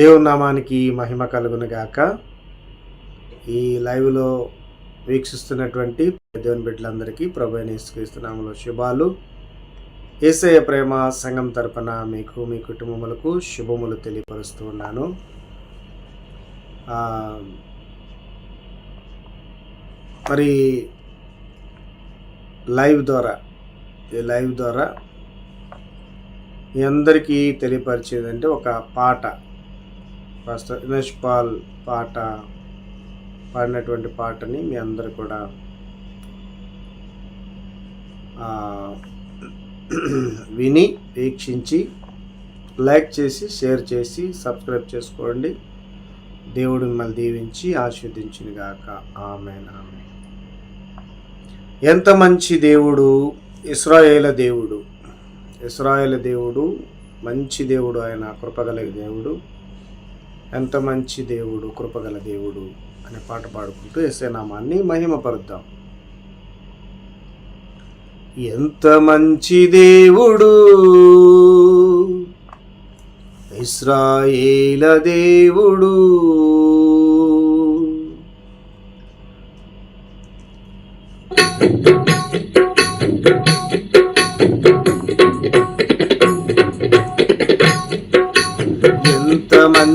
దేవునామానికి మహిమ కలుగును గాక. ఈ లైవ్లో వీక్షిస్తున్నటువంటి దేవుని బిడ్డలందరికీ ప్రభు అయిన శుభాలు. ఏసయ ప్రేమ సంఘం తరపున మీకు మీ కుటుంబములకు శుభములు తెలియపరుస్తూ ఉన్నాను. మరి లైవ్ ద్వారా ఈ లైవ్ ద్వారా మీ అందరికీ తెలియపరిచేదంటే ఒక పాట. పాస్టర్ దినేష్ పాల్ పాట పాడినటువంటి పాటని మీ అందరు కూడా విని వీక్షించి లైక్ చేసి షేర్ చేసి సబ్స్క్రైబ్ చేసుకోండి. దేవుడు మిమ్మల్ని దీవించి ఆస్వాదించిన గాక ఆమె ఆమె ఎంత మంచి దేవుడు ఇస్రాయేల దేవుడు. ఇస్రాయేల దేవుడు మంచి దేవుడు ఆయన కృపగల దేవుడు. ఎంత మంచి దేవుడు కృపగల దేవుడు అనే పాట పాడుకుంటూ ఎస్ఏ నామాన్ని మహిమపరుద్దాం. ఎంత మంచి దేవుడు ఇస్రాయేల దేవుడు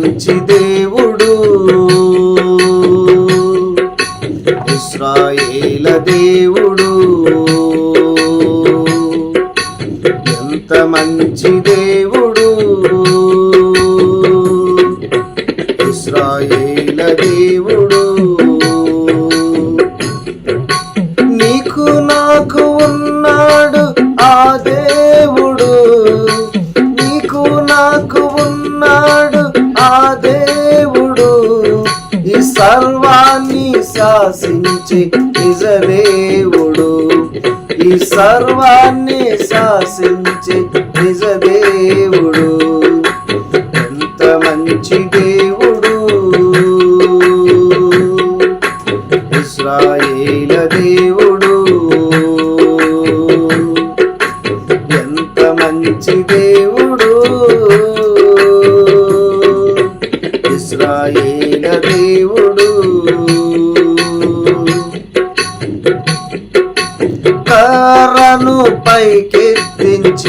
మంచి దేవుడు. ఇస్రాయేల దేవుడు. ఎంత మంచి సర్వాన్ని శాసించే నిజదేవుడు. ఈ సర్వాన్ని శాసించే నిజదేవుడు. ఎంత మంచి దేవుడు. ఇస్రాయేల దేవుడు. ఎంత మంచి దేవుడు. ఇస్రాయేల దేవుడు.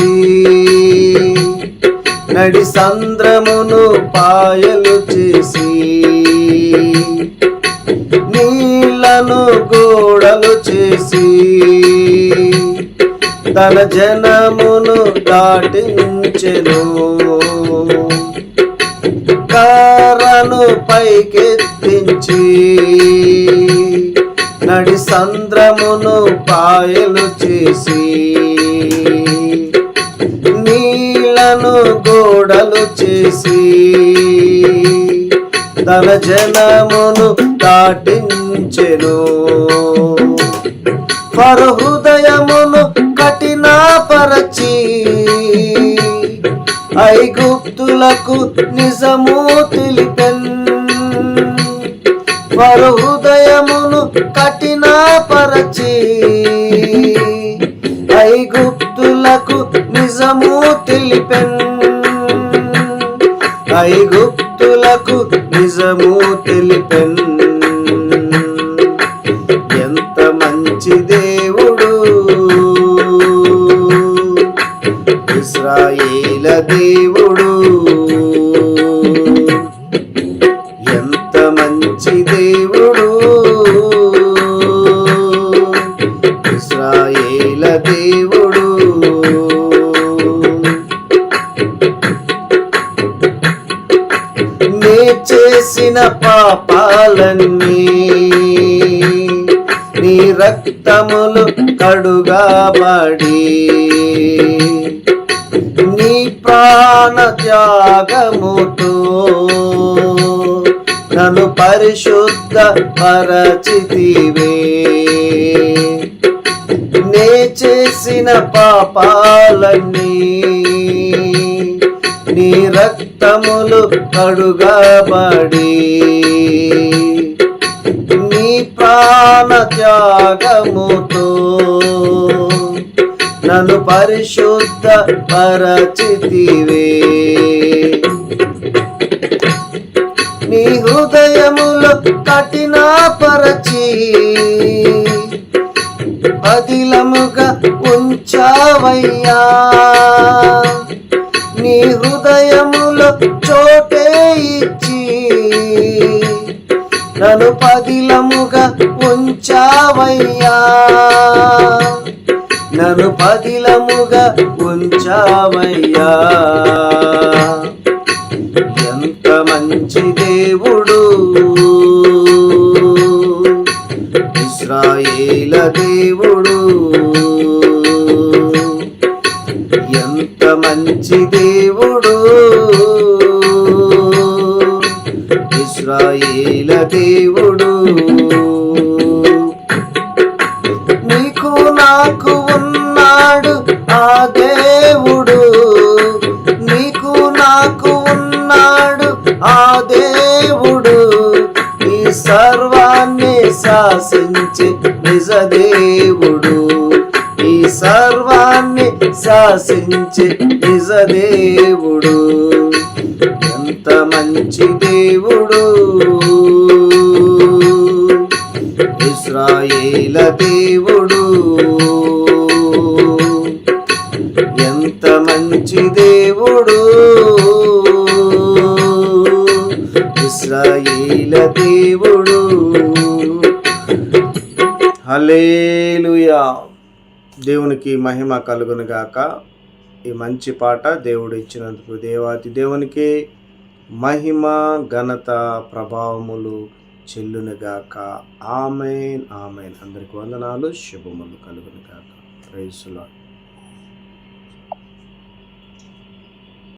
పైకెత్తించి నడి సంద్రమును పాయలు చేసి నీళ్ళను గోడలు చేసి తన జనమును దాటించెను. కారను పైకెత్తించి నడి సంద్రమును పాయలు చేసి నీళ్ళను గోడలు చేసి తన జనమును దాటించెను. పరహృదయమును కఠినపరచి ఐగుప్తులకు నిజము తెలిపెన్. పరహృదయమును కఠినపరచి ఐగుప్తులకు నిజము తెలిపెన్ ఐగుప్తులకు నిజము తెలిపెన్. ఎంత మంచిదే చేసిన పాపాలన్నీ నీ రక్తములు కడుగాబడి నీ ప్రాణ త్యాగముతో నన్ను పరిశుద్ధ పరచితివే. నే చేసిన పాపాలన్నీ నీ రక్తములు కడుగబడి నీ ప్రాణ త్యాగముతో నన్ను పరిశుద్ధ పరచితివే. నీ హృదయములు కఠిన పరచి అదిలముగా ఉంచావయ్యా. నీ హృదయములో చోటే ఇచ్చి నన్ను పదిలముగా ఉంచావయ్యా. నన్ను పదిలముగా ఉంచావయ్యా. ఎంత మంచి దేవుడు. ఇస్రాయేల దేవుడు. ఎంత మంచి దేవుడు శాసించి నిజదేవుడు. ఈ సర్వాన్ని శాసించి నిజదేవుడు. ఎంత మంచి దేవుడు. ఇస్రాయేల దేవుడు. ఎంత మంచి దేవుడు. ఇస్రాయేల దేవుడు. హలేలుయా దేవునికి మహిమ కలుగునుగాక ఈ మంచి పాట దేవుడు ఇచ్చినందుకు దేవాతి దేవునికి మహిమ ఘనత ప్రభావములు చెల్లునుగాక ఆమెన్ ఆమెన్. అందరికి వందనాలు శుభములు కలుగునుగాక ప్రైజ్లాడ్